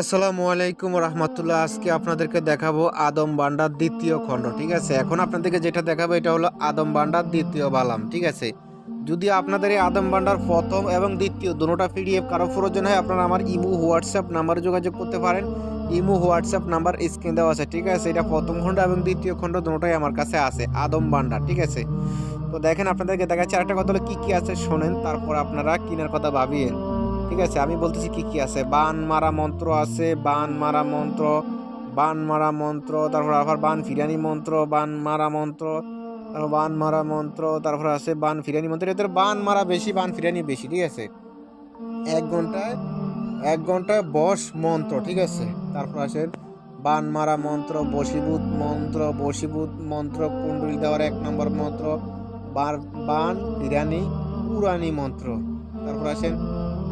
আসসালামু আলাইকুম রহমতুল্লাহ। আজকে আপনাদেরকে দেখাবো আদম বান্ডার দ্বিতীয় খণ্ড, ঠিক আছে? এখন আপনাদেরকে যেটা দেখাবো, এটা হলো আদম বান্ডার দ্বিতীয় বালাম, ঠিক আছে? যদি আপনাদের এই আদম বান্ডার প্রথম এবং দ্বিতীয় দুটোটা পিডিএফ কারও প্রয়োজন হয়, আপনারা আমার ইমু, হোয়াটসঅ্যাপ নাম্বারে যোগাযোগ করতে পারেন। ইমো, হোয়াটসঅ্যাপ নাম্বার স্ক্রিন দেওয়া আছে, ঠিক আছে? এটা প্রথম খণ্ড এবং দ্বিতীয় খণ্ড দুটোটাই আমার কাছে আছে, আদম বান্ডার, ঠিক আছে? তো দেখেন, আপনাদেরকে দেখাচ্ছি আরেকটা কথা হলো, কী কী আছে, শোনেন, তারপর আপনারা কেনার কথা ভাবিয়েন ঠিক আছে, আমি বলতেছি কি কি আছে? বান মারা মন্ত্র আছে, বান মারা মন্ত্র, বান মারা মন্ত্র, তারপর আবার বান ফিরানি মন্ত্র, বান মারা মন্ত্র, তারপর বান মারা মন্ত্র, তারপর আছে বান ফিরানি মন্ত্র। এদের বান মারা বেশি, বান ফিরানি বেশি, ঠিক আছে? এক ঘন্টায় এক ঘন্টায় বস মন্ত্র, ঠিক আছে? তারপর আছে বান মারা মন্ত্র, বশীভূত মন্ত্র বশীভূত মন্ত্র, কুণ্ডলী দেওয়ার এক নম্বর মন্ত্র বান ফিরানি, পুরানি মন্ত্র। তারপর আসেন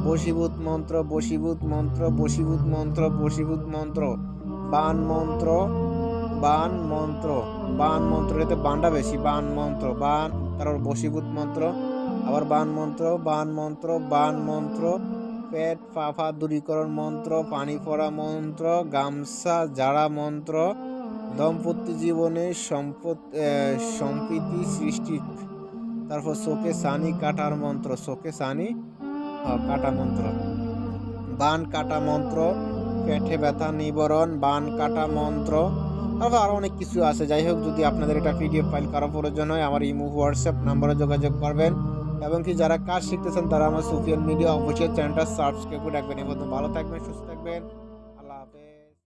বশীভূত মন্ত্র বশীভূত মন্ত্র বশীভূত মন্ত্র বশীভূত মন্ত্র। বান মন্ত্র বান মন্ত্র বান মন্ত্র এতে বানটা বেশি, বান মন্ত্র, বান, তারপর বশীভূত মন্ত্র, আবার বান মন্ত্র বান মন্ত্র বান মন্ত্র, পেট ফাফা দূরীকরণ মন্ত্র, পানি পড়া মন্ত্র, গামছা জাড়া মন্ত্র, দম্পতি জীবনে সম্পদ সম্প্রীতি সৃষ্টি, তারপর চোখে সানি কাটার মন্ত্র চোখে সানি কাটা মন্ত্র। বান কাটা মন্ত্র, পেটে ব্যথা নিবারণ, বান কাটা মন্ত্র তারপর আরও অনেক কিছু আছে। যাই হোক, যদি আপনাদের এটা পিডিএফ ফাইল কারও প্রয়োজন হয়, আমার ইমো, হোয়াটসঅ্যাপ নাম্বারে যোগাযোগ করবেন। এবং কি যারা কাজ শিখতেছেন, তারা আমার সোফিয়াল মিডিয়া অফিসিয়াল চ্যানেলটা সাবস্ক্রাইব করে রাখবেন। এবং ভালো থাকবেন, সুস্থ থাকবেন।